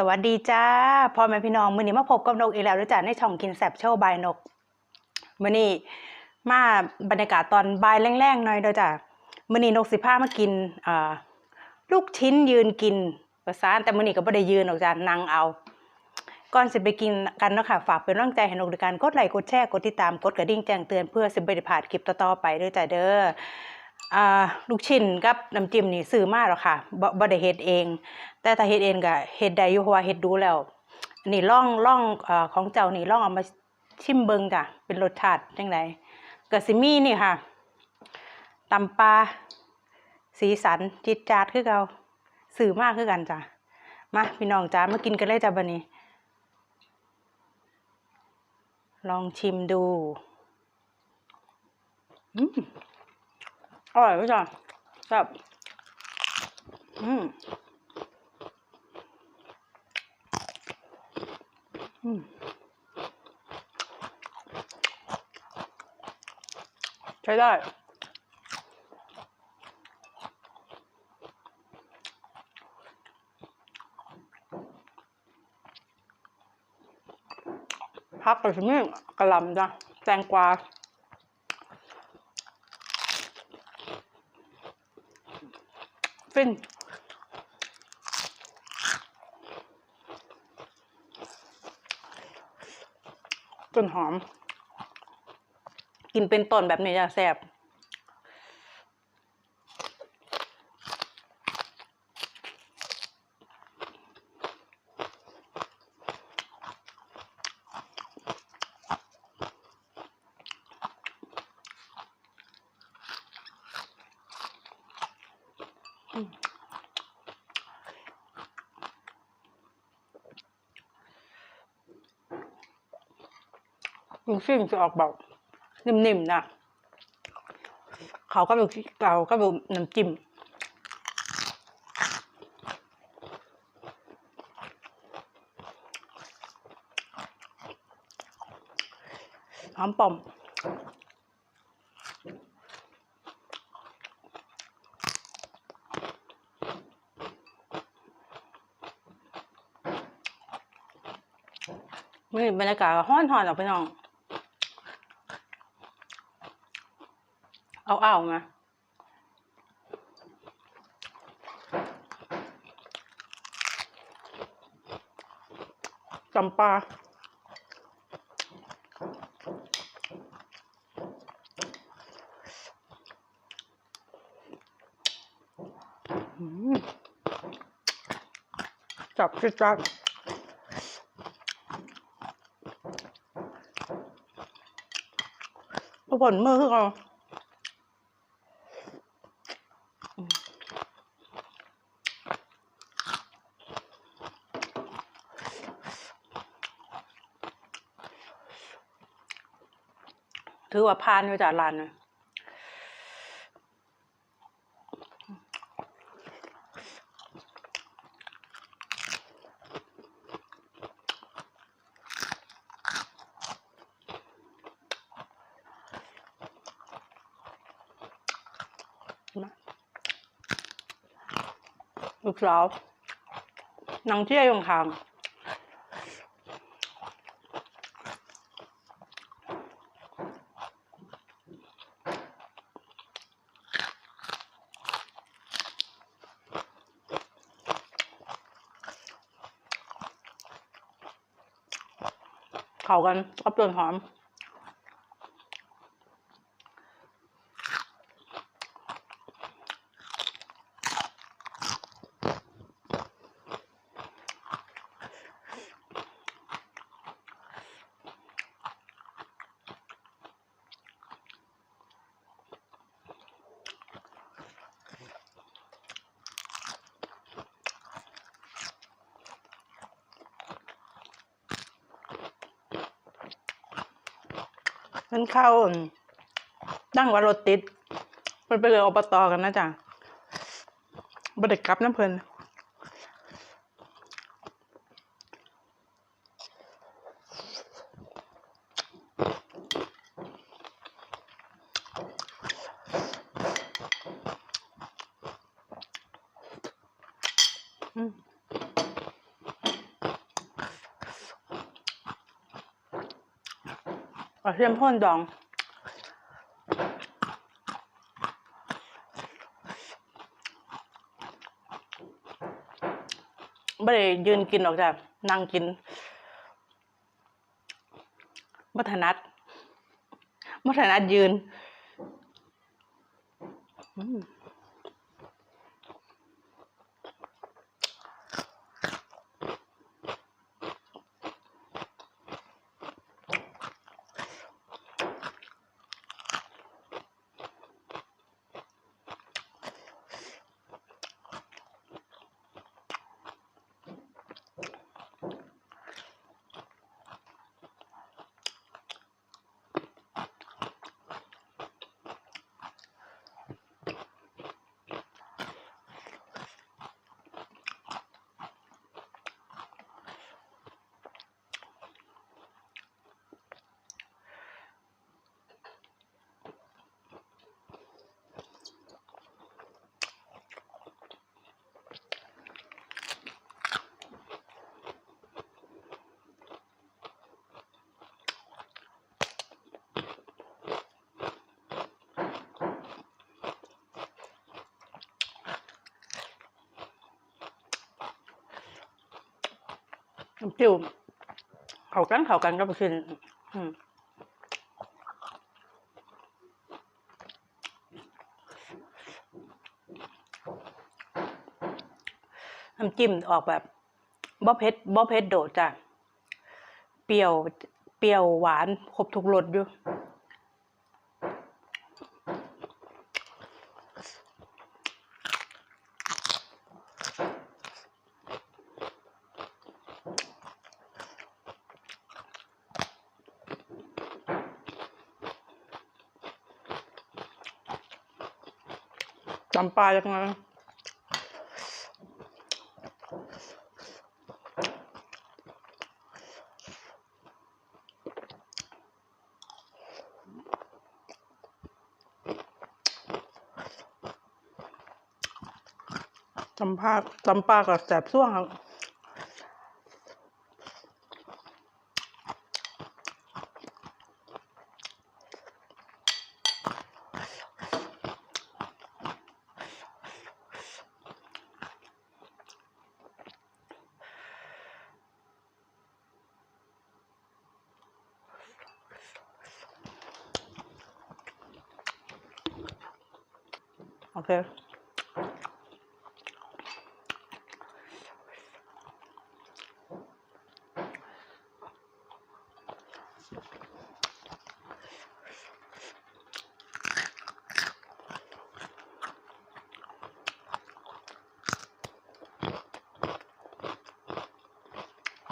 สวัสดีจ้าพ่อแม่พี่น้องมื้อนี้มาพบกับนกอีกแล้วด้วยจ้าในช่องกินแซบโชว์บายนกมื้อนี้มาบรรยากาศตอนบ่ายแรงๆหน่อยเด้อจ้ามื้อนี้นกสิพามากินอ่าลูกชิ้นยืนกินประสานแต่มื้อนี้ก็บ่ได้ยืนหรอกจ้านั่งเอา ก่อนสิไปกินกันเนาะค่ะฝากเป็นกำลังใจให้นกด้วยการกดไลค์กดแชร์กดติดตามกดกระดิ่งแจ้งเตือนเพื่อสิบ่ได้พลาดคลิปต่อๆไปด้อจ้าเด้อ ลูกชิ้นกับน้ำจิ้มนี่ซื้อมาหรอกค่ะบ่บได้เฮ็ดเอง แต่ถ้าเฮ็ดเองก็เฮ็ดได้อยู่เพราะว่าเฮ็ดดูแล้วนนี้ล่องล่องอของเจ้านี่ล่องเอามาชิมเบิงจ้ะเป็นรสชาติจังไดก็สิมีนี่ค่ะตำปลาสีสันจิตจาดคือเก่าสื่อมากคือกันจ้ะมาพี่น้องจ้ามากินกันเลยจ้ะบัดนี้ ลองชิมดู อืม อร่อยไหมจ๊ะแบบอืมอืมใช้ได้พักกับชิมี่กระลำจ้ะแตงกวา ฟินจนหอม กินเป็นต้นแบบนี้จะแซ่บ ลูกชิ้นจะออกแบบนิ่มๆนะเขาก็แบบเราก็แบบน้ำจิ้มหอมป่อมนี่บรรยากาศก็ห้อนหอนหรอกพี่น้อง เอาเอามาจำปาอืมจับจิจับผลมือคือเรา ถือว่าพานอยู่จากร้านนะลูกสาวนางเที่ยวอยู่ข้าง เข้ากันกับต้นหอม มันเข้าอั่นตั้งว่ารถติด มันไปเลยอบตกันนะจ๊ะบไดกลับน้ำเพลินอืม กระเทียมพ่นดอง ไม่ได้ยืนกินหรอกจ้ะนั่งกินมัถนัดมัถนัดยืน อืม น้ำจิ้วเขากันเขากันก็ไปกินอืมน้ำจิ้มออกแบบบ่เผ็ดบ่เผ็ดโดดจ้ะ เปรี้ยว เปรี้ยวหวาน ครบทุกรสอยู่ จำปลาจังเลยจำปลาจำปลากับแสบซ่วงครับ โอเค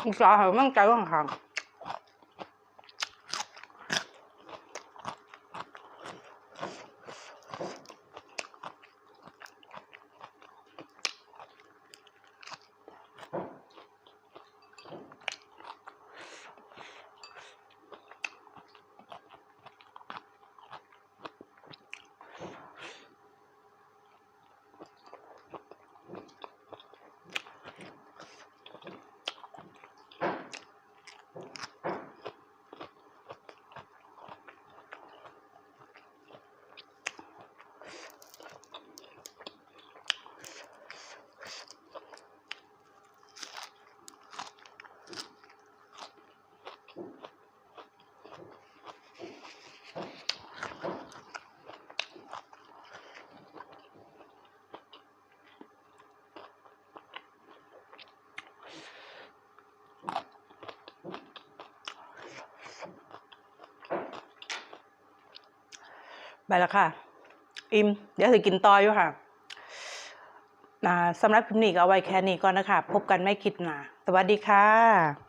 อุตส่ แล้วค่ะ อิมเดี๋ยวจะกินต่ออยู่ค่ะสำหรับคลิปนี้ก็เอาไว้แค่นี้ก่อนนะคะ พบกันไม่คิดหนาสวัสดีค่ะ